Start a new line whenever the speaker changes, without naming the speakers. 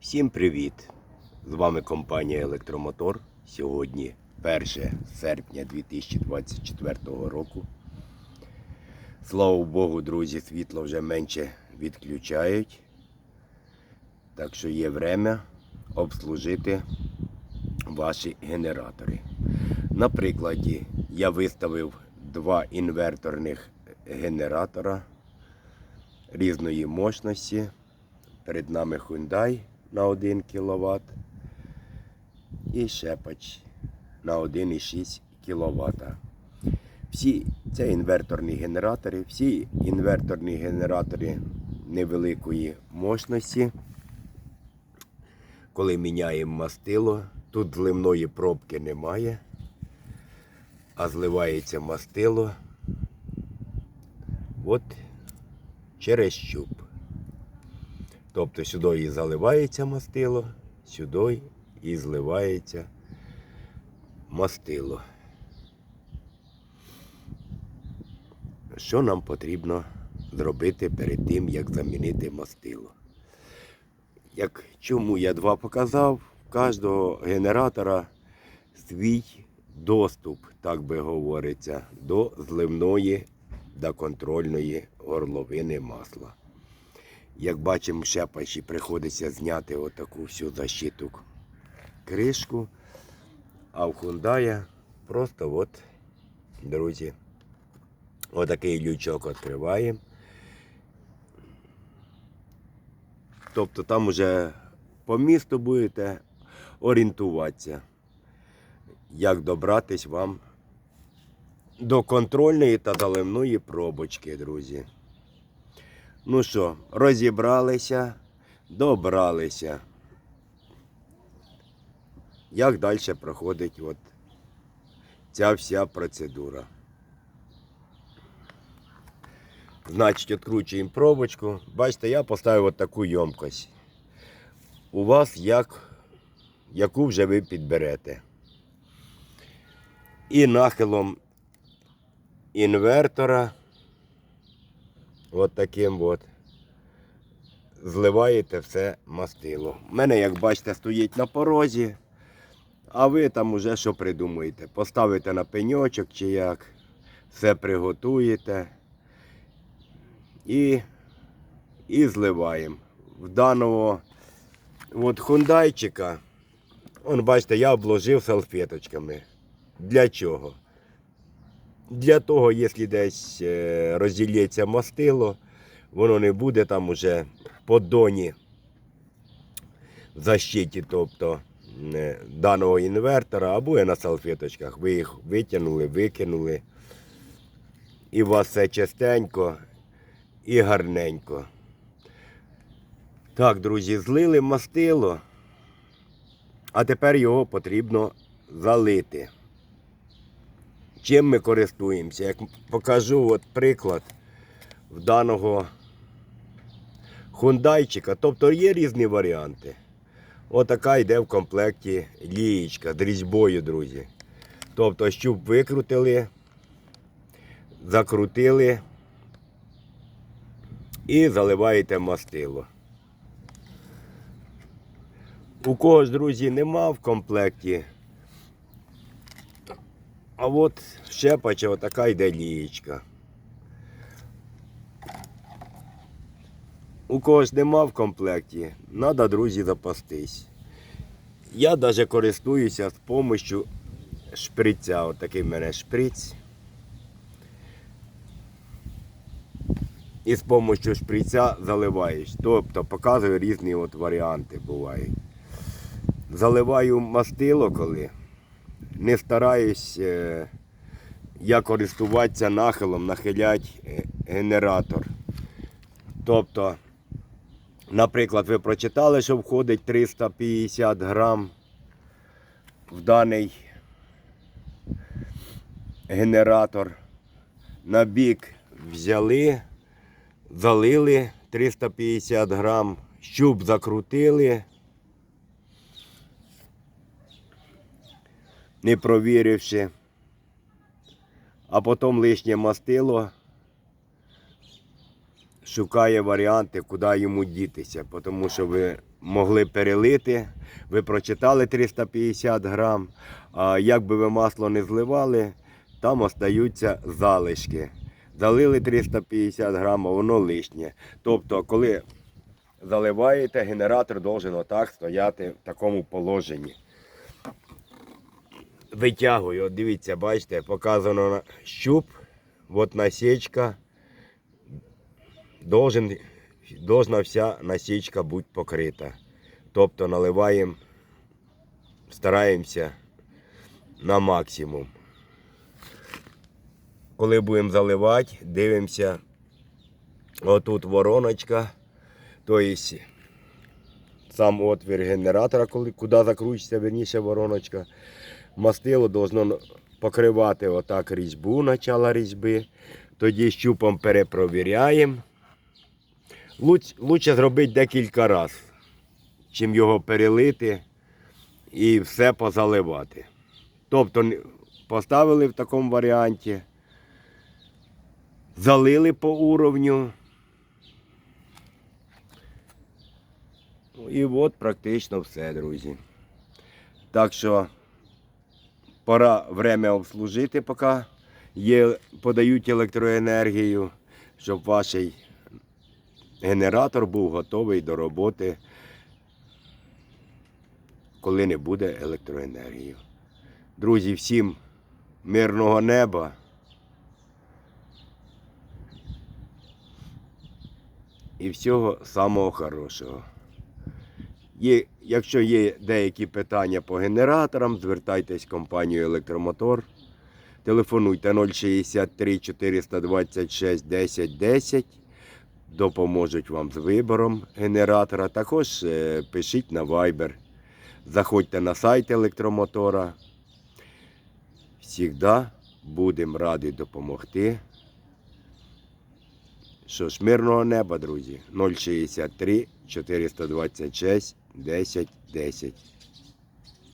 Всім привіт! З вами компанія Електромотор. Сьогодні 1 серпня 2024 року. Слава Богу, друзі, світло вже менше відключають. Так що є время обслужити ваші генератори. На прикладі я виставив два інверторних генератора різної мощності. Перед нами Hyundai на 1 кВт і Шепач на 1,6 кВт. Всі це інверторні генератори, всі інверторні генератори невеликої мощності. Коли міняємо мастило, тут зливної пробки немає, а зливається мастило от через щуп. Тобто сюди і заливається мастило, сюди і зливається мастило. Що нам потрібно зробити перед тим, як замінити мастило? Як чому я два показав, в кожного генератора свій доступ, так би говориться, до зливної та контрольної горловини масла. Як бачимо, шепачі приходиться зняти отаку всю защиту кришку. А в Hyundai просто от, друзі, отакий лючок відкриваємо. Тобто там уже по місту будете орієнтуватися, як добратись вам до контрольної та заливної пробочки, друзі. Ну що, розібралися, добралися. Як далі проходить от ця вся процедура? Значить, відкручуємо пробочку. Бачите, я поставив от таку ємкость. У вас як, яку вже ви підберете. І нахилом інвертора от таким от зливаєте все мастило. У мене, як бачите, стоїть на порозі, а ви там уже що придумаєте? Поставите на пеньочок чи як, все приготуєте і, і зливаємо. В даного от хундайчика, он, бачите, я обложив салфеточками. Для чого? Для того, якщо десь е, розділється мастило, воно не буде там уже по доні в защиті, тобто е, даного інвертора, або на салфеточках. Ви їх витягнули, викинули. І у вас все чистенько і гарненько. Так, друзі, злили мастило, а тепер його потрібно залити чим ми користуємося. Як покажу от приклад в даного хундайчика, тобто є різні варіанти. Отака йде в комплекті лієчка з різьбою, друзі. Тобто щуп викрутили, закрутили і заливаєте мастило. У когось, друзі, нема в комплекті. А от щепача отака йде лієчка. У когось нема в комплекті, треба, друзі, запастись. Я навіть користуюся з допомогою шприця. Отакий в мене шприц. І з допомогою шприця заливаєш. Тобто показую різні от варіанти бувають. Заливаю мастило коли не стараюсь е, я користуватися нахилом, нахилять е, генератор. Тобто, наприклад, ви прочитали, що входить 350 грам в даний генератор. На бік взяли, залили 350 грам, щуп закрутили. Не провіривши, а потім лишнє мастило шукає варіанти, куди йому дітися, тому що ви могли перелити. Ви прочитали 350 грам. А як би ви масло не зливали, там остаються залишки. Залили 350 грам, а воно лишнє. Тобто, коли заливаєте, генератор должен отак стояти в такому положенні. Витягую, от дивіться, бачите, показано на щуп, от насічка. Должен, должна вся насічка бути покрита. Тобто наливаємо, стараємося на максимум. Коли будемо заливати, дивимося, отут вороночка, тобто сам отвір генератора, куди закручується, верніше вороночка. Мастило должно покривати отак різьбу, начало різьби. Тоді щупом перепровіряємо. Лучше зробити декілька разів, чим його перелити і все позаливати. Тобто поставили в такому варіанті, залили по уровню. Ну, І от практично все, друзі. Так що пора время обслужити, поки є, подають електроенергію, щоб ваш генератор був готовий до роботи, коли не буде електроенергії. Друзі, всім мирного неба. І всього самого хорошого. Є, якщо є деякі питання по генераторам, звертайтесь в компанію Електромотор. Телефонуйте 063 426 10 10. Допоможуть вам з вибором генератора. Також е, пишіть на Viber. Заходьте на сайт електромотора. Всігда будемо раді допомогти. Що ж, мирного неба, друзі. 063 426 10 10.